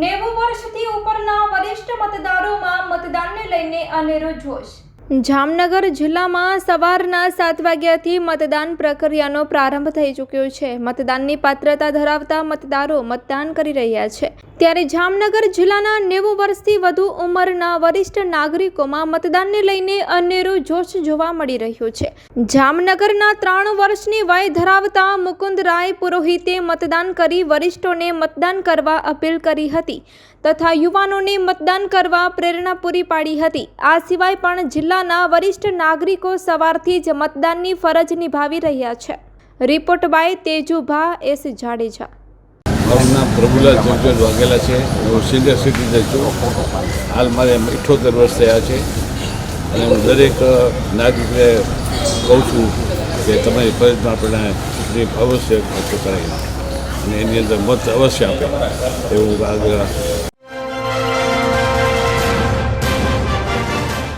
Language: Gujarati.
નેવું વર્ષથી ઉપરના વરિષ્ઠ મતદારોમાં મતદાનને લઈને અનેરો જોશ. જામનગર જિલ્લામાં સવારના સાત વાગ્યાથી મતદાન પ્રક્રિયાનો પ્રારંભ થઈ ચૂક્યો છે. મતદાનની પાત્રતા ધરાવતા મતદારો મતદાન કરી રહ્યા છે. ત્યારે જામનગર જિલ્લાના નેવું વર્ષથી વધુ ઉંમરના વરિષ્ઠ નાગરિકોમાં મતદાનને લઈને અનેરો જોશ જોવા મળી રહ્યો છે. જામનગરના ત્રણ વર્ષની વય ધરાવતા મુકુંદરાય પુરોહિતે મતદાન કરી વરિષ્ઠોને મતદાન કરવા અપીલ કરી હતી તથા યુવાનોને મતદાન કરવા પ્રેરણા પૂરી પાડી હતી. આ સિવાય પણ જિલ્લાના વરિષ્ઠ નાગરિકો સવારથી જ મતદાનની ફરજ નિભાવી રહ્યા છે. Report by Tejubha S Jadeja. મારું નામ પ્રભુલાલ વાગેલા છે. હું સિનિયર સિટીઝન છું. હાલ મારે ઇઠોતેર વર્ષ થયા છે. અને હું દરેક નાગરિકને કહું છું કે તમારી ફરજમાં આપણે ચૂંટણી અવશ્ય કરાવી અને એની અંદર મત અવશ્ય આપે. એવું આગ્રહ